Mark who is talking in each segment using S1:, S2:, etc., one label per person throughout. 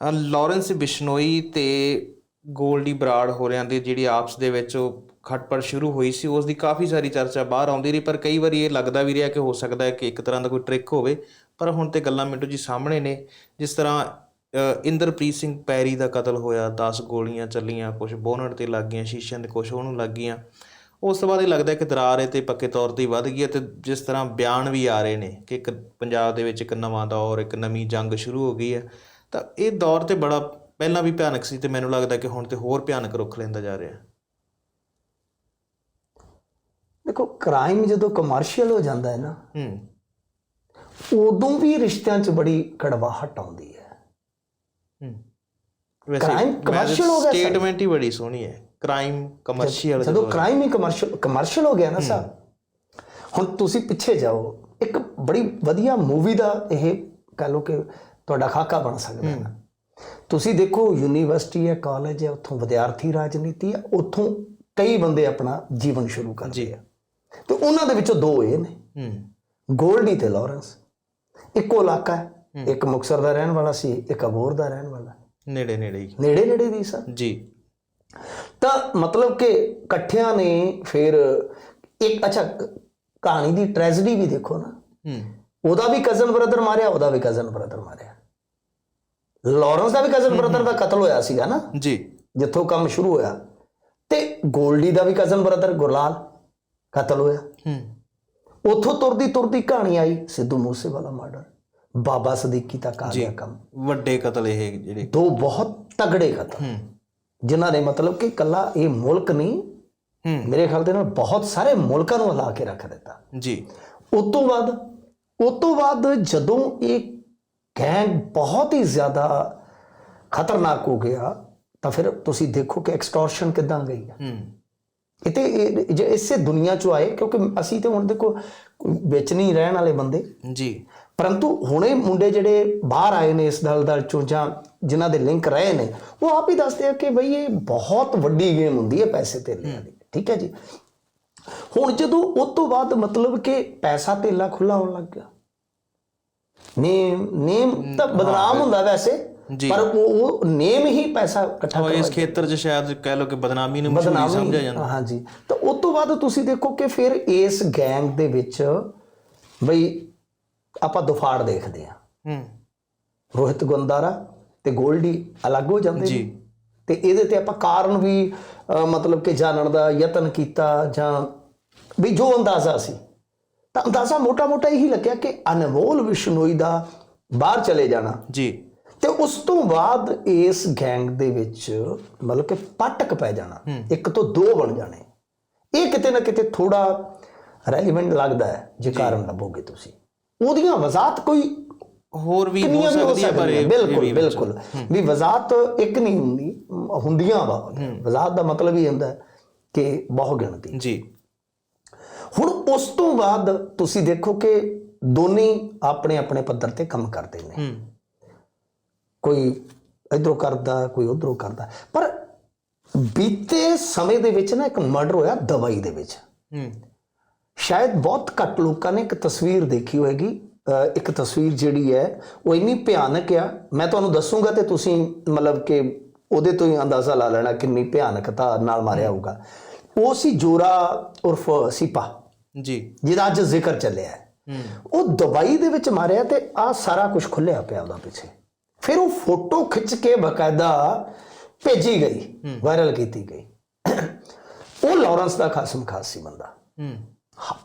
S1: ਅ, Lawrence Bishnoi ਤੇ ਗੋਲਡੀ ਬਰਾੜ ਹੋਰਿਆਂ ਦੀ ਜਿਹੜੀ ਆਪਸ ਦੇ ਵਿੱਚ ਉਹ ਖਟਪੜ ਸ਼ੁਰੂ ਹੋਈ ਸੀ ਉਸ ਦੀ ਕਾਫੀ ਸਾਰੀ ਚਰਚਾ ਬਾਹਰ ਆਉਂਦੀ ਰਹੀ ਪਰ ਕਈ ਵਾਰੀ ਇਹ ਲੱਗਦਾ ਵੀ ਰਿਹਾ ਕਿ ਹੋ ਸਕਦਾ ਹੈ ਕਿ ਇੱਕ ਤਰ੍ਹਾਂ ਦਾ ਕੋਈ ਟ੍ਰਿਕ ਹੋਵੇ। ਪਰ ਹੁਣ ਤੇ ਗੱਲਾਂ ਮਿੰਟੂ ਜੀ ਸਾਹਮਣੇ ਨੇ ਜਿਸ ਤਰ੍ਹਾਂ ਇੰਦਰਪ੍ਰੀਤ ਸਿੰਘ ਪੈਰੀ ਦਾ ਕਤਲ ਹੋਇਆ 10 ਗੋਲੀਆਂ ਚੱਲੀਆਂ ਕੁਝ ਬੋਨਟ ਤੇ ਲੱਗ ਗਈਆਂ ਸ਼ੀਸ਼ਿਆਂ ਤੇ ਕੁਝ ਉਹਨੂੰ ਲੱਗ ਗਈਆਂ। ਉਸ ਤੋਂ ਬਾਅਦ ਇਹ ਲੱਗਦਾ ਕਿ ਦਰਾਰ ਇਹ ਤੇ ਪੱਕੇ ਤੌਰ ਤੇ ਵੱਧ ਗਈ ਹੈ ਤੇ ਜਿਸ ਤਰ੍ਹਾਂ ਬਿਆਨ ਵੀ ਆ ਰਹੇ ਨੇ ਕਿ ਇੱਕ ਪੰਜਾਬ ਦੇ ਵਿੱਚ ਇੱਕ ਨਵਾਂ ਦੌਰ ਇੱਕ ਨਵੀਂ ਜੰਗ ਸ਼ੁਰੂ ਹੋ ਗਈ ਹੈ। ਤਾਂ ਇਹ ਦੌਰ ਤੇ ਬੜਾ ਪਹਿਲਾਂ ਵੀ ਭਿਆਨਕ ਸੀ ਤੇ ਮੈਨੂੰ ਲੱਗਦਾ ਕਿ ਹੁਣ ਤੇ ਹੋਰ ਭਿਆਨਕ ਰੁਖ ਲੈਂਦਾ ਜਾ ਰਿਹਾ।
S2: ਦੇਖੋ ਕ੍ਰਾਈਮ ਜਦੋਂ ਕਮਰਸ਼ੀਅਲ ਹੋ ਜਾਂਦਾ ਹੈ ਨਾ
S1: ਹੂੰ।
S2: ਉਦੋਂ ਵੀ ਰਿਸ਼ਤਿਆਂ 'ਚ ਬੜੀ ਕੜਵਾਹਟ ਆਉਂਦੀ ਹੈ।
S1: ਹੂੰ।
S2: commercial ਹੋ ਗਿਆ।
S1: ਸਟੇਟਮੈਂਟ ਹੀ ਬੜੀ ਸੋਹਣੀ ਹੈ। ਕ੍ਰਾਈਮ ਕਮਰਸ਼ੀਅਲ
S2: ਜਦੋਂ ਕ੍ਰਾਈਮ ਹੀ ਕਮਰਸ਼ੀਅਲ ਕਮਰਸ਼ੀਅਲ ਹੋ ਗਿਆ ਨਾ ਸਰ ਹੁਣ ਤੁਸੀਂ ਪਿੱਛੇ ਜਾਓ। ਇੱਕ ਬੜੀ ਵਧੀਆ ਮੂਵੀ ਦਾ ਇਹ ਕਹ ਲਓ ਕਿ ਤੁਹਾਡਾ ਖਾਕਾ ਬਣ ਸਕਦਾ ਹੈ। ਤੁਸੀਂ ਦੇਖੋ ਯੂਨੀਵਰਸਿਟੀ ਹੈ ਕਾਲਜ ਹੈ ਉੱਥੋਂ ਵਿਦਿਆਰਥੀ ਰਾਜਨੀਤੀ ਹੈ ਉੱਥੋਂ ਕਈ ਬੰਦੇ ਆਪਣਾ ਜੀਵਨ ਸ਼ੁਰੂ ਕਰਦੇ ਆ। ਤੇ ਉਹਨਾਂ ਦੇ ਵਿੱਚੋਂ ਦੋ ਇਹ ਨੇ। ਗੋਲਡੀ ਤੇ ਲਾਰੈਂਸ। ਇੱਕੋ ਇਲਾਕਾ ਹੈ। ਇੱਕ ਮੁਕਸਰ ਦਾ ਰਹਿਣ ਵਾਲਾ ਸੀ ਇੱਕ ਅਬੋਰ ਦਾ ਰਹਿਣ ਵਾਲਾ।
S1: ਨੇੜੇ ਨੇੜੇ ਹੀ।
S2: ਨੇੜੇ ਨੇੜੇ ਦੀ ਸਰ।
S1: ਜੀ।
S2: ਤਾਂ ਮਤਲਬ ਕਿ ਇਕੱਠਿਆਂ ਨੇ ਫਿਰ ਇੱਕ ਅੱਛਾ ਕਹਾਣੀ ਦੀ ਟ੍ਰੈਜੇਡੀ ਵੀ ਦੇਖੋ ਨਾ।
S1: ਹੂੰ।
S2: ਉਹਦਾ ਵੀ ਕਜ਼ਨ ਬ੍ਰਦਰ ਮਾਰਿਆ ਉਹਦਾ ਵੀ ਕਜ਼ਨ ਬ੍ਰਦਰ ਮਾਰਿਆ। ਲਾਰੈਂਸ ਦਾ ਵੀ ਕਜ਼ਨ ਬ੍ਰਦਰ ਦਾ ਕਤਲ ਹੋਇਆ ਸੀਗਾ ਨਾ
S1: ਜੀ।
S2: ਜਿੱਥੋਂ ਕੰਮ ਸ਼ੁਰੂ ਹੋਇਆ। ਤੇ ਗੋਲਡੀ ਦਾ ਵੀ ਕਜ਼ਨ ਬ੍ਰਦਰ ਗੁਰਲਾਲ ਕਤਲ ਹੋਇਆ।
S1: ਹੂੰ।
S2: ਉੱਥੋਂ ਤੁਰਦੀ ਤੁਰਦੀ ਕਹਾਣੀ ਆਈ ਸਿੱਧੂ ਮੂਸੇ ਵਾਲਾ ਮਰਡਰ ਬਾਬਾ ਸਦੀਕੀ ਤੱਕ ਆ ਗਿਆ ਕੰਮ।
S1: ਵੱਡੇ ਕਤਲ ਇਹ ਜਿਹੜੇ।
S2: ਦੋ ਬਹੁਤ ਤਗੜੇ ਕਤਲ।
S1: ਹੂੰ।
S2: ਜਿਨ੍ਹਾਂ ਨੇ ਮਤਲਬ ਕਿ ਕੱਲਾ ਇਹ ਮੁਲਕ ਨਹੀਂ
S1: ਹੂੰ।
S2: ਮੇਰੇ ਖਿਆਲ ਦੇ ਨਾਲ ਬਹੁਤ ਸਾਰੇ ਮੁਲਕਾਂ ਨੂੰ ਹਿਲਾ ਕੇ ਰੱਖ ਦਿੱਤਾ।
S1: ਜੀ।
S2: ਉਸ ਤੋਂ ਬਾਅਦ ਉਸ ਤੋਂ ਬਾਅਦ ਜਦੋਂ ਇਹ ਗੈਂਗ ਬਹੁਤ ਹੀ ਜ਼ਿਆਦਾ ਖਤਰਨਾਕ ਹੋ ਗਿਆ ਤਾਂ ਫਿਰ ਤੁਸੀਂ ਦੇਖੋ ਕਿ ਐਕਸਟੋਰਸ਼ਨ ਕਿੱਦਾਂ ਗਈ ਹੈ
S1: ਹੂੰ।
S2: ਇਹ ਤੇ ਇਹ- ਜੇ ਇਸੇ ਦੁਨੀਆ ਚੋਂ ਆਏ ਕਿਉਂਕਿ ਅਸੀਂ ਤੇ ਹੁਣ ਦੇਖੋ ਵਿੱਚ ਨਹੀਂ ਰਹਿਣ ਵਾਲੇ ਬੰਦੇ।
S1: ਜੀ।
S2: ਪਰੰਤੂ ਹੁਣੇ ਮੁੰਡੇ ਜਿਹੜੇ ਬਾਹਰ ਆਏ ਨੇ ਇਸ ਦਲ ਦਲ ਚੋਂ ਜਾਂ ਜਿਨ੍ਹਾਂ ਦੇ ਲਿੰਕ ਰਹੇ ਨੇ ਉਹ ਆਪ ਹੀ ਦੱਸਦੇ ਆ ਕਿ ਬਈ ਇਹ ਬਹੁਤ ਵੱਡੀ ਗੇਮ ਹੁੰਦੀ ਹੈ ਪੈਸੇ ਤੇ ਦੀ। ਠੀਕ ਹੈ ਜੀ? ਹੁਣ ਜਦੋਂ ਉਸ ਤੋਂ ਬਾਅਦ ਮਤਲਬ ਕਿ ਪੈਸਾ ਧੇਲਾ ਖੁੱਲਾ ਹੋਣ ਲੱਗ ਗਿਆ। ਨੇਮ ਨੇਮ ਤਾਂ ਬਦਨਾਮ ਹੁੰਦਾ ਵੈਸੇ। ਪਰ ਉਹ ਨੇਮ ਹੀ ਪੈਸਾ ਇਕੱਠਾ
S1: ਉਹ ਇਸ ਖੇਤਰ 'ਚ ਸ਼ਾਇਦ ਕਹਿ ਲਓ ਕਿ ਬਦਨਾਮੀ ਨੂੰ ਮਸ਼ਹੂਰੀ ਸਮਝਿਆ ਜਾਂਦਾ।
S2: ਹਾਂਜੀ ਤਾਂ ਉਸ ਤੋਂ ਬਾਅਦ ਤੁਸੀਂ ਦੇਖੋ ਕਿ ਫਿਰ ਇਸ ਗੈਂਗ ਦੇ ਵਿੱਚ ਬਈ ਆਪਾਂ ਦੁਫਾੜ ਦੇਖਦੇ ਹਾਂ।
S1: ਹੂੰ।
S2: ਰੋਹਿਤ ਗੁੰਦਾਰਾ ਤੇ ਗੋਲਡੀ ਅਲੱਗ ਹੋ ਜਾਂਦੇ
S1: ਜੀ।
S2: ਤੇ ਇਹਦੇ ਤੇ ਆਪਾਂ ਕਾਰਨ ਵੀ ਮਤਲਬ ਕਿ ਜਾਣਨ ਦਾ ਯਤਨ ਕੀਤਾ ਜਾਂ ਵੀ ਜੋ ਅੰਦਾਜ਼ਾ ਸੀ। ਤਾਂ ਅੰਦਾਜ਼ਾ ਮੋਟਾ-ਮੋਟਾ ਇਹੀ ਲੱਗਿਆ ਕਿ ਅਨਮੋਲ ਵਿਸ਼ਨੋਈ ਦਾ ਬਾਹਰ ਚਲੇ ਜਾਣਾ।
S1: ਜੀ।
S2: ਤੇ ਉਸ ਤੋਂ ਬਾਅਦ ਇਸ ਗੈਂਗ ਦੇ ਵਿੱਚ ਮਤਲਬ ਕਿ ਪਟਕ ਪੈ ਜਾਣਾ। ਇੱਕ ਤੋਂ ਦੋ ਬਣ ਜਾਣੇ। ਇਹ ਕਿਤੇ ਨਾ ਕਿਤੇ ਥੋੜਾ ਰੈਲੀਵੈਂਟ ਲੱਗਦਾ ਹੈ ਜੇ ਕਾਰਨ ਲੱਭੋਗੇ ਤੁਸੀਂ। ਉਹਦੀਆਂ ਵਜ਼ਾਤ ਕੋਈ
S1: ਹੋਰ ਵੀ ਹੋ
S2: ਵੀ
S1: ਸਕਦੀ ਹੈ ਪਰ
S2: ਬਿਲਕੁਲ
S1: ਵੀ
S2: ਬਿਲਕੁਲ ਵੀ ਵਜ਼ਾਤ ਇੱਕ ਨਹੀਂ ਹੁੰਦੀ ਹੁੰਦੀਆਂ ਹੈ। ਵਜ਼ਾਤ ਦਾ ਮਤਲਬ ਹੀ ਹੁੰਦਾ ਹੈ ਕਿ ਬਹੁ ਗਿਣਤੀ
S1: ਜੀ।
S2: ਹੁਣ ਉਸ ਤੋਂ ਬਾਅਦ ਤੁਸੀਂ ਦੇਖੋ ਕਿ ਦੋਨੇ ਆਪਣੇ ਆਪਣੇ ਪੱਧਰ ਤੇ ਕੰਮ ਕਰਦੇ ਨੇ। ਕੋਈ ਇਧਰੋਂ ਕਰਦਾ ਕੋਈ ਉਧਰੋਂ ਕਰਦਾ। ਪਰ ਬੀਤੇ ਸਮੇਂ ਦੇ ਵਿੱਚ ਨਾ ਇੱਕ ਮਰਡਰ ਹੋਇਆ ਦਵਾਈ ਦੇ ਵਿੱਚ।
S1: ਹੂੰ।
S2: ਸ਼ਾਇਦ ਬਹੁਤ ਘੱਟ ਲੋਕਾਂ ਨੇ ਇੱਕ ਤਸਵੀਰ ਦੇਖੀ ਹੋਏਗੀ। ਇੱਕ ਤਸਵੀਰ ਜਿਹੜੀ ਹੈ ਉਹ ਇੰਨੀ ਭਿਆਨਕ ਆ। ਮੈਂ ਤੁਹਾਨੂੰ ਦੱਸੂਗਾ ਤੇ ਤੁਸੀਂ ਮਤਲਬ ਕਿ ਉਹਦੇ ਤੋਂ ਹੀ ਅੰਦਾਜ਼ਾ ਲਾ ਲੈਣਾ ਕਿੰਨੀ ਭਿਆਨਕਤਾ ਨਾਲ ਮਾਰਿਆ ਹੋਊਗਾ। ਉਹ ਸੀ ਜੋਰਾ ਉਰਫ ਸੀਪਾ
S1: ਜੀ।
S2: ਜਿਹਦਾ ਅੱਜ ਜ਼ਿਕਰ ਚੱਲਿਆ ਹੈ। ਉਹ ਦਵਾਈ ਦੇ ਵਿੱਚ ਮਾਰਿਆ ਤੇ ਆ ਸਾਰਾ ਕੁਝ ਖੁੱਲਿਆ ਪਿਆ ਉਹਦਾ ਪਿੱਛੇ। ਫਿਰ ਉਹ ਫੋਟੋ ਖਿੱਚ ਕੇ ਬਕਾਇਦਾ ਭੇਜੀ ਗਈ ਵਾਇਰਲ ਕੀਤੀ ਗਈ। ਉਹ ਲਾਰੈਂਸ ਦਾ ਖਾਸਮ ਖਾਸ ਸੀ ਬੰਦਾ।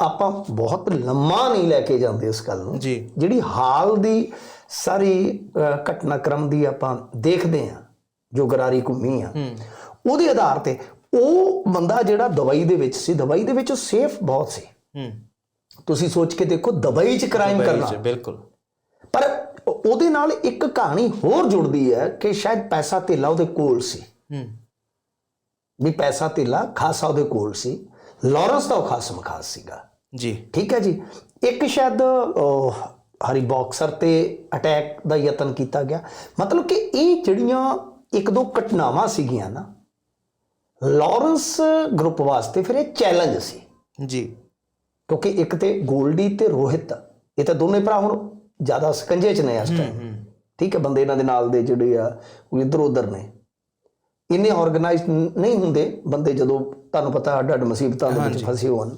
S2: ਆਪਾਂ ਬਹੁਤ ਲੰਮਾ ਨਹੀਂ ਲੈ ਕੇ ਜਾਂਦੇ ਇਸ ਗੱਲ ਨੂੰ। ਜਿਹੜੀ ਹਾਲ ਦੀ ਸਾਰੀ ਘਟਨਾਕ੍ਰਮ ਦੀ ਆਪਾਂ ਦੇਖਦੇ ਹਾਂ ਜੋ ਗਰਾਰੀ ਘੁੰਮੀ ਆ। ਉਹਦੇ ਆਧਾਰ ਤੇ ਉਹ ਬੰਦਾ ਜਿਹੜਾ ਦਵਾਈ ਦੇ ਵਿੱਚ ਸੀ ਦਵਾਈ ਦੇ ਵਿੱਚ ਉਹ ਸੇਫ ਬਹੁਤ ਸੀ।
S1: ਹੂੰ।
S2: ਤੁਸੀਂ ਸੋਚ ਕੇ ਦੇਖੋ ਦਵਾਈ 'ਚ ਕ੍ਰਾਈਮ ਕਰਨਾ।
S1: ਬਿਲਕੁਲ।
S2: ਪਰ ਉਹ- ਉਹਦੇ ਨਾਲ ਇੱਕ ਕਹਾਣੀ ਹੋਰ ਜੁੜਦੀ ਹੈ ਕਿ ਸ਼ਾਇਦ ਪੈਸਾ ਧੇਲਾ ਉਹਦੇ ਕੋਲ ਸੀ।
S1: ਹੂੰ।
S2: ਵੀ ਪੈਸਾ ਧੇਲਾ ਖਾਸਾ ਉਹਦੇ ਕੋਲ ਸੀ। ਲਾਰੈਂਸ ਦਾ ਖਾਸ ਸੀਗਾ।
S1: ਜੀ।
S2: ਠੀਕ ਹੈ ਜੀ। ਇੱਕ ਸ਼ਾਇਦ ਹਰੀ ਬਾਕਸਰ ਤੇ ਅਟੈਕ ਦਾ ਯਤਨ ਕੀਤਾ ਗਿਆ। ਮਤਲਬ ਕਿ ਇਹ ਜਿਹੜੀਆਂ ਇੱਕ ਦੋ ਘਟਨਾਵਾਂ ਸੀਗੀਆਂ ਨਾ ਲਾਰੈਂਸ ਗਰੁੱਪ ਵਾਸਤੇ ਫਿਰ ਇਹ ਚੈਲੰਜ ਸੀ।
S1: ਜੀ।
S2: ਕਿਉਂਕਿ ਇੱਕ ਤੇ ਗੋਲਡੀ ਤੇ ਰੋਹਿਤ ਇਹ ਤਾਂ ਦੋਨੇ ਭਰਾ ਹੁਣ ਜ਼ਿਆਦਾ ਸਕੰਜੇ 'ਚ ਨੇ ਇਸ ਟਾਈਮ ਠੀਕ ਹੈ ਬੰਦੇ ਇਹਨਾਂ ਦੇ ਨਾਲ ਦੇ ਜਿਹੜੇ ਆ ਉਹ ਇੱਧਰ ਉੱਧਰ ਨੇ। ਇੰਨੇ ਆਰਗੇਨਾਈਜ਼ਡ ਨਹੀਂ ਹੁੰਦੇ ਬੰਦੇ ਜਦੋਂ ਤੁਹਾਨੂੰ ਪਤਾ ਅੱਡ ਅੱਡ ਮੁਸੀਬਤਾਂ ਦੇ ਵਿੱਚ ਫਸੇ ਹੋਣ।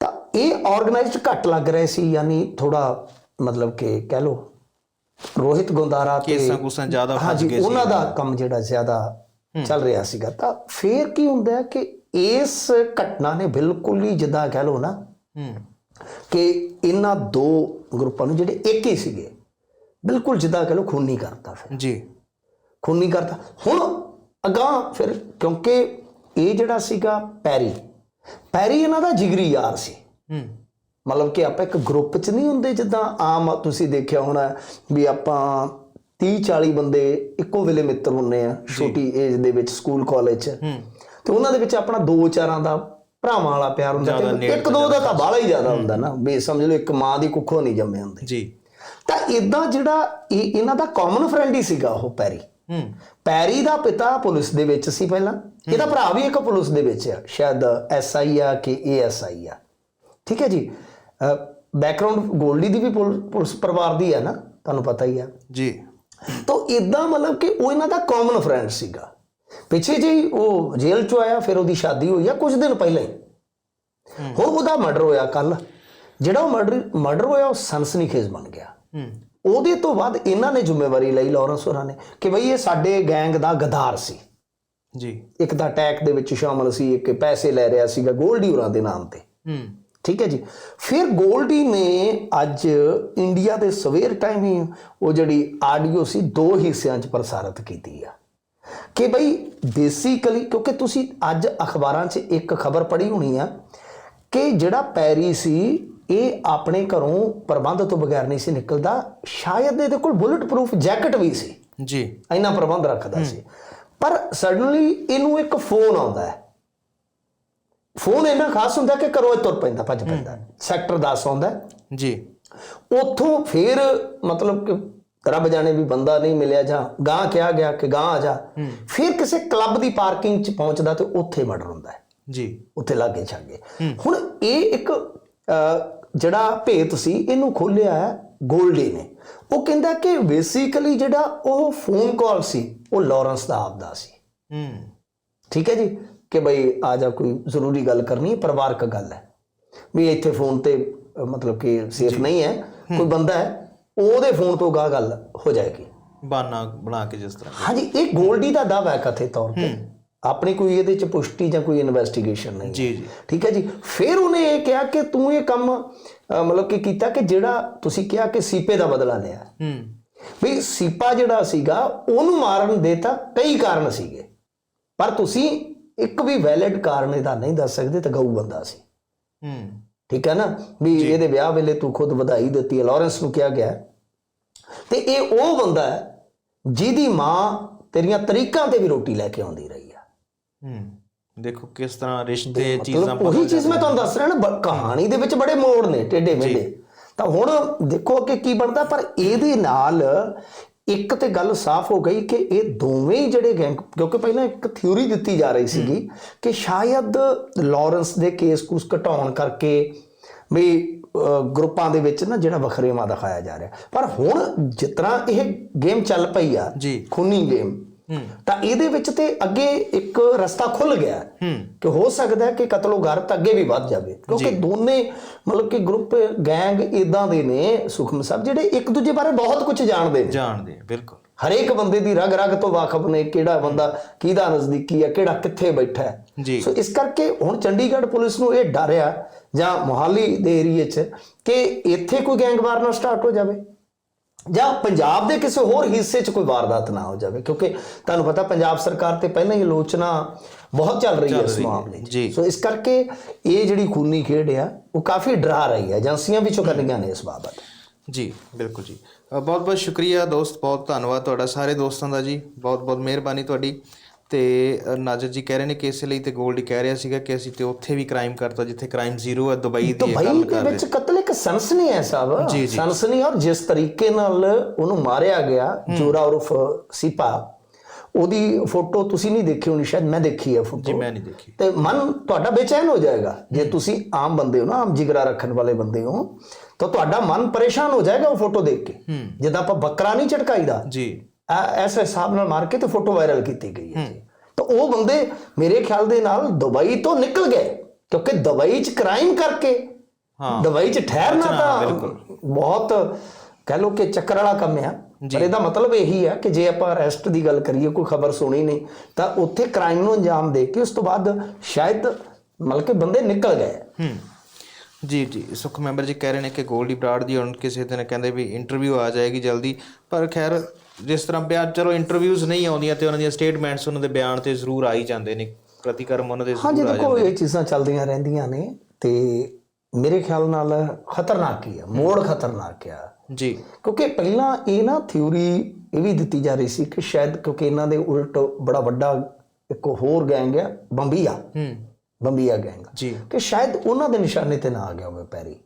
S2: ਤਾਂ ਇਹ ਆਰਗੇਨਾਈਜ਼ਡ ਘੱਟ ਲੱਗ ਰਹੇ ਸੀ ਯਾਨੀ ਥੋੜਾ ਮਤਲਬ ਕਿ ਕਹਿ ਲੋ ਰੋਹਿਤ ਗੁੰਦਾਰਾ ਤੇ
S1: ਕੇਸਾਂ ਕੁਸਾਂ ਜ਼ਿਆਦਾ ਫਸ ਗਏ ਸੀ।
S2: ਉਹਨਾਂ ਦਾ ਕੰਮ ਜਿਹੜਾ ਜ਼ਿਆਦਾ ਚੱਲ ਰਿਹਾ ਸੀਗਾ। ਤਾਂ ਫੇਰ ਕੀ ਹੁੰਦਾ ਹੈ ਕਿ ਇਸ ਘਟਨਾ ਨੇ ਬਿਲਕੁਲ ਹੀ ਜਿੱਦਾਂ ਕਹਿ ਲੋ ਨਾ ਕਿ ਇਹਨਾਂ ਦੋ ਗਰੁੱਪਾਂ ਨੂੰ ਜਿਹੜੇ ਇੱਕ ਹੀ ਸੀਗੇ ਬਿਲਕੁਲ ਜਿੱਦਾਂ ਕਹਿ ਲੋ ਖੂਨੀ ਕਰਤਾ ਫਿਰ।
S1: ਜੀ।
S2: ਖੂਨੀ ਕਰਤਾ। ਹੁਣ ਅਗਾਂਹ ਫਿਰ ਕਿਉਂਕਿ ਇਹ ਜਿਹੜਾ ਸੀਗਾ ਪੈਰੀ ਪੈਰੀ ਇਹਨਾਂ ਦਾ ਜਿਗਰੀ ਯਾਰ ਸੀ।
S1: ਹੂੰ।
S2: ਮਤਲਬ ਕਿ ਆਪਾਂ ਇੱਕ ਗਰੁੱਪ 'ਚ ਨਹੀਂ ਹੁੰਦੇ ਜਿੱਦਾਂ ਆਮ ਤੁਸੀਂ ਦੇਖਿਆ ਹੋਣਾ ਵੀ ਆਪਾਂ 30 40 ਬੰਦੇ ਇੱਕੋ ਵੇਲੇ ਮਿੱਤਰ ਹੁੰਨੇ ਆ ਛੋਟੀ ਏਜ ਦੇ ਵਿੱਚ ਸਕੂਲ ਕਾਲਜ 'ਚ ਤੇ ਉਹਨਾਂ ਦੇ ਵਿੱਚ ਆਪਣਾ ਦੋ ਚਾਰਾਂ ਦਾ ਭਰਾਵਾਂ ਵਾਲਾ ਪਿਆਰ ਹੁੰਦਾ ਤੇ ਇੱਕ ਦੋ ਦਾ ਤਾਂ ਬਾਹਲਾ ਹੀ ਜ਼ਿਆਦਾ ਹੁੰਦਾ ਨਾ। ਵੀ ਸਮਝ ਲਓ ਇੱਕ ਮਾਂ ਦੀ ਕੁੱਖੋਂ ਨਹੀਂ ਜੰਮੇ ਹੁੰਦੇ।
S1: ਜੀ।
S2: ਤਾਂ ਇਦਾਂ ਜਿਹੜਾ ਇਹ ਇਹਨਾਂ ਦਾ ਕਾਮਨ ਫਰੈਂਡ ਹੀ ਸੀਗਾ ਉਹ ਪੈਰੀ।
S1: ਹੂੰ।
S2: ਪੈਰੀ ਦਾ ਪਿਤਾ ਪੁਲਿਸ ਦੇ ਵਿੱਚ ਸੀ ਪਹਿਲਾਂ। ਇਹਦਾ ਭਰਾ ਵੀ ਇੱਕ ਪੁਲਿਸ ਦੇ ਵਿੱਚ ਆ। ਸ਼ਾਇਦ ਐਸਆਈ ਆ ਕਿ ਏਐਸਆਈ ਆ। ਠੀਕ ਹੈ ਜੀ? ਬੈਕਗ੍ਰਾਉਂਡ ਗੋਲਡੀ ਦੀ ਵੀ ਪੁਲ- ਪੁਲਿਸ ਪਰਿਵਾਰ ਦੀ ਹੈ ਨਾ ਤੁਹਾਨੂੰ ਪਤਾ ਹੀ ਆ।
S1: ਜੀ।
S2: ਤਾਂ ਇਦਾਂ ਮਤਲਬ ਕਿ ਉਹ ਇਹਨਾਂ ਦਾ ਕਾਮਨ ਫਰੈਂਡ ਸੀਗਾ। ਪਿੱਛੇ ਜਿਹੀ ਉਹ ਜੇਲ੍ਹ ਚੋਂ ਆਇਆ ਫਿਰ ਉਹਦੀ ਸ਼ਾਦੀ ਹੋਈ ਆ ਕੁਝ ਦਿਨ ਪਹਿਲਾਂ ਹੀ। ਹੁਣ ਉਹਦਾ ਮਰਡਰ ਹੋਇਆ ਕੱਲ ਜਿਹੜਾ ਉਹ ਮਰਡਰ ਮਰਡਰ ਹੋਇਆ ਉਹ ਸਨਸਨੀਖੇਜ਼ ਬਣ ਗਿਆ।
S1: ਹੂੰ।
S2: ਉਹਦੇ ਤੋਂ ਬਾਅਦ ਇਹਨਾਂ ਨੇ ਜ਼ਿੰਮੇਵਾਰੀ ਲਈ ਲਾਰੈਂਸ ਹੋਰਾਂ ਨੇ ਕਿ ਬਈ ਇਹ ਸਾਡੇ ਗੈਂਗ ਦਾ ਗਦਾਰ ਸੀ।
S1: ਜੀ।
S2: ਇੱਕ ਤਾਂ ਅਟੈਕ ਦੇ ਵਿੱਚ ਸ਼ਾਮਲ ਸੀ ਇੱਕ ਪੈਸੇ ਲੈ ਰਿਹਾ ਸੀਗਾ ਗੋਲਡੀ ਹੋਰਾਂ ਦੇ ਨਾਮ ਤੇ।
S1: ਹੂੰ।
S2: ਠੀਕ ਹੈ ਜੀ। ਫਿਰ ਗੋਲਡੀ ਨੇ ਅੱਜ ਇੰਡੀਆ ਦੇ ਸਵੇਰ ਟਾਈਮ ਹੀ ਉਹ ਜਿਹੜੀ ਆਡੀਓ ਸੀ ਦੋ ਹਿੱਸਿਆਂ 'ਚ ਪ੍ਰਸਾਰਿਤ ਕੀਤੀ ਆ। ਕਿ ਬਈ ਬੇਸਿਕਲੀ ਕਿਉਂਕਿ ਤੁਸੀਂ ਅੱਜ ਅਖਬਾਰਾਂ 'ਚ ਇੱਕ ਖਬਰ ਪੜ੍ਹੀ ਹੋਣੀ ਆ ਕਿ ਜਿਹੜਾ ਪੈਰੀ ਸੀ ਇਹ ਆਪਣੇ ਘਰੋਂ ਪ੍ਰਬੰਧ ਤੋਂ ਬਗੈਰ ਨਹੀਂ ਸੀ ਨਿਕਲਦਾ। ਸ਼ਾਇਦ ਇਹਦੇ ਕੋਲ ਬੁਲਟ ਪ੍ਰੂਫ ਜੈਕਟ ਵੀ ਸੀ।
S1: ਜੀ।
S2: ਇੰਨਾ ਪ੍ਰਬੰਧ ਰੱਖਦਾ ਸੀ। ਪਰ ਸਡਨਲੀ ਇਹਨੂੰ ਇੱਕ ਫੋਨ ਆਉਂਦਾ ਹੈ। ਫੋਨ ਇੰਨਾ ਖਾਸ ਹੁੰਦਾ ਕਿ ਘਰੋਂ ਤੁਰ ਪੈਂਦਾ ਭੱਜ ਪੈਂਦਾ। ਸੈਕਟਰ 10 ਆਉਂਦਾ।
S1: ਜੀ।
S2: ਉੱਥੋਂ ਫਿਰ ਮਤਲਬ ਕਿ ਰੱਬ ਜਾਣੇ ਵੀ ਬੰਦਾ ਨਹੀਂ ਮਿਲਿਆ ਜਾਂ ਗਾਂ ਕਿਹਾ ਗਿਆ ਕਿ ਗਾਂ ਆ ਜਾ। ਫਿਰ ਕਿਸੇ ਕਲੱਬ ਦੀ ਪਾਰਕਿੰਗ 'ਚ ਪਹੁੰਚਦਾ ਤੇ ਉੱਥੇ ਮਰਡਰ ਹੁੰਦਾ ਹੈ।
S1: ਜੀ।
S2: ਉੱਥੇ ਲਾਗੇ ਛਾਗੇ। ਹੁਣ ਇਹ ਇੱਕ ਜਿਹੜਾ ਭੇਤ ਸੀ ਇਹਨੂੰ ਖੋਲਿਆ ਹੈ ਗੋਲਡੀ ਨੇ। ਉਹ ਕਹਿੰਦਾ ਕਿ ਬੇਸਿਕਲੀ ਜਿਹੜਾ ਉਹ ਫੋਨ ਕਾਲ ਸੀ ਉਹ ਲਾਰੈਂਸ ਦਾ ਆਪਦਾ ਸੀ।
S1: ਹੂੰ।
S2: ਠੀਕ ਹੈ ਜੀ? ਕਿ ਬਈ ਆ ਜਾ ਕੋਈ ਜ਼ਰੂਰੀ ਗੱਲ ਕਰਨੀ ਹੈ ਪਰਿਵਾਰਕ ਗੱਲ ਹੈ। ਵੀ ਇੱਥੇ ਫੋਨ ਤੇ ਮਤਲਬ ਕਿ ਸੇਫ ਨਹੀਂ ਹੈ ਕੋਈ ਬੰਦਾ ਹੈ ਉਹਦੇ ਫੋਨ ਤੋਂ ਗਾ ਗੱਲ ਹੋ ਜਾਏਗੀ।
S1: ਬਾਨਾ ਬਣਾ ਕੇ ਜਿਸ ਤਰ੍ਹਾਂ।
S2: ਹਾਂਜੀ ਇਹ ਗੋਲਡੀ ਦਾ ਦਾਅਵਾ ਹੈ ਕਥਿਤ ਤੌਰ ਤੇ। ਆਪਣੀ ਕੋਈ ਇਹਦੇ ਚ ਪੁਸ਼ਟੀ ਜਾਂ ਕੋਈ ਇਨਵੈਸਟੀਗੇਸ਼ਨ ਨਹੀਂ।
S1: ਜੀ ਜੀ।
S2: ਠੀਕ ਹੈ ਜੀ? ਫਿਰ ਉਹਨੇ ਇਹ ਕਿਹਾ ਕਿ ਤੂੰ ਇਹ ਕੰਮ ਮਤਲਬ ਕਿ ਕੀਤਾ ਕਿ ਜਿਹੜਾ ਤੁਸੀਂ ਕਿਹਾ ਕਿ ਸੀਪੇ ਦਾ ਬਦਲਾ ਲਿਆ।
S1: ਹੂੰ।
S2: ਵੀ ਸੀਪਾ ਜਿਹੜਾ ਸੀਗਾ ਉਹਨੂੰ ਮਾਰਨ ਦੇ ਤਾਂ ਕਈ ਕਾਰਨ ਸੀਗੇ। ਪਰ ਤੁਸੀਂ ਇੱਕ ਵੀ ਵੈਲਿਡ ਕਾਰਨ ਇਹਦਾ ਨਹੀਂ ਦੱਸ ਸਕਦੇ ਤਾਂ ਗਊ ਬੰਦਾ ਸੀ।
S1: ਹੂੰ।
S2: ਠੀਕ ਹੈ ਨਾ? ਵੀ ਇਹਦੇ ਵਿਆਹ ਵੇਲੇ ਤੂੰ ਖੁਦ ਵਧਾਈ ਦਿੱਤੀ ਹੈ ਲਾਰੈਂਸ ਨੂੰ ਕਿਹਾ ਗਿਆ। ਤੇ ਇਹ ਉਹ ਬੰਦਾ ਹੈ ਜਿਹਦੀ ਮਾਂ ਤੇਰੀਆਂ ਤਰੀਕਾਂ ਤੇ ਵੀ ਰੋਟੀ ਲੈ ਕੇ ਆਉਂਦੀ ਰਹੀ ਆ।
S1: ਹੂੰ। ਦੇਖੋ ਕਿਸ ਤਰ੍ਹਾਂ ਰਿਸ਼ਤੇ ਚੀਜ਼ਾਂ
S2: ਮਤਲਬ ਉਹੀ ਚੀਜ਼ ਮੈਂ ਤੁਹਾਨੂੰ ਦੱਸ ਰਿਹਾ ਨਾ ਕਹਾਣੀ ਦੇ ਵਿੱਚ ਬੜੇ ਮੋੜ ਨੇ ਟੇਢੇ ਮੇਢੇ। ਤਾਂ ਹੁਣ ਦੇਖੋ ਕਿ ਕੀ ਬਣਦਾ ਪਰ ਇਹਦੇ ਨਾਲ ਇੱਕ ਤੇ ਗੱਲ ਸਾਫ਼ ਹੋ ਗਈ ਕਿ ਇਹ ਦੋਵੇਂ ਹੀ ਜਿਹੜੇ ਗੈਂਗ ਕਿਉਂਕਿ ਪਹਿਲਾਂ ਇੱਕ ਥਿਊਰੀ ਦਿੱਤੀ ਜਾ ਰਹੀ ਸੀਗੀ ਕਿ ਸ਼ਾਇਦ ਲਾਰੈਂਸ ਦੇ ਕੇਸ ਕੂਸ ਘਟਾਉਣ ਕਰਕੇ ਵੀ ਗਰੁੱਪਾਂ ਦੇ ਵਿੱਚ ਨਾ ਜਿਹੜਾ ਵਖਰੇਵਾ ਦਿਖਾਇਆ ਜਾ ਰਿਹਾ। ਪਰ ਹੁਣ ਤਰ੍ਹਾਂ ਇਹ ਗੇਮ ਚੱਲ ਪਈ ਆ ਖੂਨੀ ਗੇਮ ਤਾਂ ਇਹਦੇ ਵਿੱਚ ਤੇ ਅੱਗੇ ਇੱਕ ਰਸਤਾ ਖੁੱਲ ਗਿਆ ਕਿ ਹੋ ਸਕਦਾ ਹੈ ਕਿ ਕਤਲੋ ਗਾਰਤ ਅੱਗੇ ਵੀ ਵੱਧ ਜਾਵੇ। ਕਿਉਂਕਿ ਦੋਨੇ ਮਤਲਬ ਕਿ ਗਰੁੱਪ ਗੈਂਗ ਇਦਾਂ ਦੇ ਨੇ ਸੁਖਮ ਸਾਹਿਬ ਜਿਹੜੇ ਇੱਕ ਦੂਜੇ ਬਾਰੇ ਬਹੁਤ ਕੁਝ ਜਾਣਦੇ ਨੇ।
S1: ਜਾਣਦੇ ਬਿਲਕੁਲ।
S2: ਹਰੇਕ ਬੰਦੇ ਦੀ ਰਗ ਰਗ ਤੋਂ ਵਾਕਫ ਨੇ ਕਿਹੜਾ ਬੰਦਾ ਕਿਹਦਾ ਨਜ਼ਦੀਕੀ ਹੈ ਕਿਹੜਾ ਕਿੱਥੇ ਬੈਠਾ ਹੈ। ਸੋ ਇਸ ਕਰਕੇ ਹੁਣ ਚੰਡੀਗੜ੍ਹ ਪੁਲਿਸ ਨੂੰ ਇਹ ਡਰ ਆ ਜਾਂ ਮੋਹਾਲੀ ਦੇ ਏਰੀਏ 'ਚ ਕਿ ਇੱਥੇ ਕੋਈ ਗੈਂਗਵਾਰ ਨਾ ਸਟਾਰਟ ਹੋ ਜਾਵੇ। ਜਾਂ ਪੰਜਾਬ ਦੇ ਕਿਸੇ ਹੋਰ ਹਿੱਸੇ 'ਚ ਕੋਈ ਵਾਰਦਾਤ ਨਾ ਹੋ ਜਾਵੇ ਕਿਉਂਕਿ ਤੁਹਾਨੂੰ ਪਤਾ ਪੰਜਾਬ ਸਰਕਾਰ ਤੇ ਪਹਿਲਾਂ ਹੀ ਆਲੋਚਨਾ ਬਹੁਤ ਚੱਲ ਰਹੀ ਹੈ ਇਸ ਮਾਮਲੇ 'ਚ। ਸੋ ਇਸ ਕਰਕੇ ਇਹ ਜਿਹੜੀ ਖੂਨੀ ਖੇਡ ਆ ਉਹ ਕਾਫੀ ਡਰਾ ਰਹੀ ਹੈ ਏਜੰਸੀਆਂ ਵੀ ਚੁਕੰਨੀਆਂ ਨੇ ਇਸ ਬਾਬਤ।
S1: ਜੀ ਬਿਲਕੁਲ ਜੀ। ਬਹੁਤ ਬਹੁਤ ਸ਼ੁਕਰੀਆ ਦੋਸਤ ਬਹੁਤ ਧੰਨਵਾਦ ਤੁਹਾਡਾ ਸਾਰੇ ਦੋਸਤਾਂ ਦਾ ਜੀ। ਬਹੁਤ ਬਹੁਤ ਮਿਹਰਬਾਨੀ ਤੁਹਾਡੀ। ਤੇ ਅ, ਨਾਜ਼ਰ ਜੀ ਕਹਿ ਰਹੇ ਨੇ ਕਿ ਇਸੇ ਲਈ ਤੇ ਗੋਲਡੀ ਕਹਿ ਰਿਹਾ ਸੀਗਾ ਕਿ ਅਸੀਂ ਤੇ ਉੱਥੇ ਵੀ ਕ੍ਰਾਈਮ ਕਰਤਾ ਜਿੱਥੇ ਕ੍ਰਾਈਮ ਜ਼ੀਰੋ ਹੈ ਦੁਬਈ ਦੀ ਇਹ
S2: ਦੁਬਈ ਦੇ
S1: ਕਰ ਰਹੇ
S2: ਵਿੱਚ ਕਤਲ ਇੱਕ ਸਨਸਨੀ ਹੈ ਸਾਹਿਬ
S1: ਜੀ, ਜੀ।
S2: ਸਨਸਨੀ ਔਰ ਜਿਸ ਤਰੀਕੇ ਨਾਲ ਉਹਨੂੰ ਮਾਰਿਆ ਗਿਆ ਜੋਰਾ ਉਰਫ ਸੀਪਾ ਉਹਦੀ ਫੋਟੋ ਤੁਸੀਂ ਨਹੀਂ ਦੇਖੀ ਹੋਣੀ ਸ਼ਾਇਦ ਮੈਂ ਦੇਖੀ ਹੈ
S1: ਜੀ
S2: ਫੋਟੋ
S1: ਮੈਂ ਨਹੀਂ ਦੇਖੀ।
S2: ਤੇ ਮਨ ਤੁਹਾਡਾ ਬੇਚੈਨ ਹੋ ਜਾਏਗਾ। ਜੇ ਤੁਸੀਂ ਆਮ ਬੰਦੇ ਹੋ ਨਾ ਆਮ ਜਿਗਰਾ ਰੱਖਣ ਵਾਲੇ ਬੰਦੇ ਹੋ ਤਾਂ ਤੁਹਾਡਾ ਮਨ ਪਰੇਸ਼ਾਨ ਹੋ ਜਾਏਗਾ ਉਹ ਫੋਟੋ ਦੇਖ ਕੇ। ਜਿੱਦਾਂ ਆਪਾਂ ਬੱਕਰਾ ਨਹੀਂ ਝਟਕਾਈਦਾ।
S1: ਜੀ।
S2: ਐਸੇ ਹਿਸਾਬ ਨਾਲ ਮਾਰ ਕੇ ਤੇ ਫੋਟੋ ਵਾਇਰਲ ਕੀਤੀ ਗਈ ਹੈ ਜੀ। ਤਾਂ ਉਹ ਬੰਦੇ ਮੇਰੇ ਖਿਆਲ ਦੇ ਨਾਲ ਦੁਬਈ ਤੋਂ ਨਿਕਲ ਗਏ ਕਿਉਂਕਿ ਦੁਬਈ 'ਚ ਕ੍ਰਾਈਮ ਕਰਕੇ
S1: ਹਾਂ।
S2: ਦੁਬਈ 'ਚ ਠਹਿਰਨਾ ਤਾਂ ਬਹੁਤ ਕਹਿ ਲੋ ਕਿ ਚੱਕਰ ਵਾਲਾ ਕੰਮ ਆ। ਪਰ ਇਹਦਾ ਮਤਲਬ ਇਹੀ ਹੈ ਕਿ ਜੇ ਆਪਾਂ ਅਰੈਸਟ ਦੀ ਗੱਲ ਕਰੀਏ ਕੋਈ ਖਬਰ ਸੁਣੀ ਨਹੀਂ ਤਾਂ ਉੱਥੇ ਕ੍ਰਾਈਮ ਨੂੰ ਅੰਜਾਮ ਦੇ ਕੇ ਉਸ ਤੋਂ ਬਾਅਦ ਸ਼ਾਇਦ ਮਤਲਬ ਕਿ ਬੰਦੇ ਨਿਕਲ ਗਏ।
S1: ਹੂੰ। ਜੀ ਜੀ। ਸੁਖ ਮੈਂਬਰ ਜੀ ਕਹਿ ਰਹੇ ਨੇ ਕਿ ਗੋਲਡੀ ਬਰਾੜ ਦੀ ਹੁਣ ਕਿਸੇ ਦਿਨ ਕਹਿੰਦੇ ਵੀ ਇੰਟਰਵਿਊ ਆ ਜਾਏਗੀ ਜਲਦੀ। ਪਰ ਖੈਰ ਜਿਸ ਤਰ੍ਹਾਂ ਬਿਆਨ ਚਲੋ ਇੰਟਰਵਿਊਜ਼ ਨਹੀਂ ਆਉਂਦੀਆਂ ਤੇ ਉਹਨਾਂ ਦੀਆਂ ਸਟੇਟਮੈਂਟਸ ਉਹਨਾਂ ਦੇ ਬਿਆਨ ਤੇ ਜ਼ਰੂਰ ਆ ਹੀ ਜਾਂਦੇ ਨੇ ਪ੍ਰਤੀਕਰਮ ਉਹਨਾਂ ਦੇ ਜ਼ਰੂਰ ਆ
S2: ਦੇਖੋ ਇਹ ਚੀਜ਼ਾਂ ਚੱਲਦੀਆਂ ਰਹਿੰਦੀਆਂ ਨੇ ਤੇ ਮੇਰੇ ਖਿਆਲ ਨਾਲ ਖਤਰਨਾਕ ਹੀ ਆ ਮੋੜ ਖਤਰਨਾਕ ਆ।
S1: ਜੀ।
S2: ਕਿਉਂਕਿ ਪਹਿਲਾਂ ਇਹ ਨਾ ਥਿਊਰੀ ਇਹ ਵੀ ਦਿੱਤੀ ਜਾ ਰਹੀ ਸੀ ਕਿ ਸ਼ਾਇਦ ਕਿਉਂਕਿ ਇਹਨਾਂ ਦੇ ਉਲਟ ਬੜਾ ਵੱਡਾ ਇੱਕ ਹੋਰ ਗੈਂਗ ਹੈ ਬੰਬੀਆ।
S1: ਹੂੰ।
S2: ਬੰਬੀਆ ਗੈਂਗ
S1: ਜੀ।
S2: ਕਿ ਸ਼ਾਇਦ ਉਹਨਾਂ ਦੇ ਨਿਸ਼ਾਨੇ ਤੇ ਨਾ ਆ ਗਿਆ ਹੋਵੇ ਪੈਰੀ।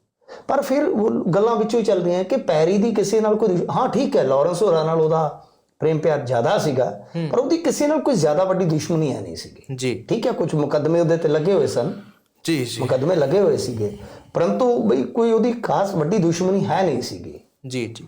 S2: ਪਰ ਫਿਰ ਉਹ ਗੱਲਾਂ ਵਿੱਚੋਂ ਹੀ ਚੱਲਦੀਆਂ ਕਿ ਪੈਰੀ ਦੀ ਕਿਸੇ ਨਾਲ ਕੋਈ ਹਾਂ ਠੀਕ ਹੈ ਲਾਰੈਂਸ ਹੋਰਾਂ ਨਾਲ ਉਹਦਾ ਪ੍ਰੇਮ ਪਿਆਰ ਜ਼ਿਆਦਾ ਸੀਗਾ ਪਰ ਉਹਦੀ ਕਿਸੇ ਨਾਲ ਕੋਈ ਜ਼ਿਆਦਾ ਵੱਡੀ ਦੁਸ਼ਮਣੀ ਹੈ ਨਹੀਂ ਸੀਗੀ।
S1: ਜੀ।
S2: ਠੀਕ ਹੈ ਕੁਝ ਮੁਕੱਦਮੇ ਉਹਦੇ ਤੇ ਲੱਗੇ ਹੋਏ ਸਨ।
S1: ਜੀ ਜੀ।
S2: ਮੁਕੱਦਮੇ ਲੱਗੇ ਹੋਏ ਸੀਗੇ ਪਰੰਤੂ ਬਈ ਕੋਈ ਉਹਦੀ ਖਾਸ ਵੱਡੀ ਦੁਸ਼ਮਣੀ ਹੈ ਨਹੀਂ ਸੀਗੀ।
S1: ਜੀ ਜੀ।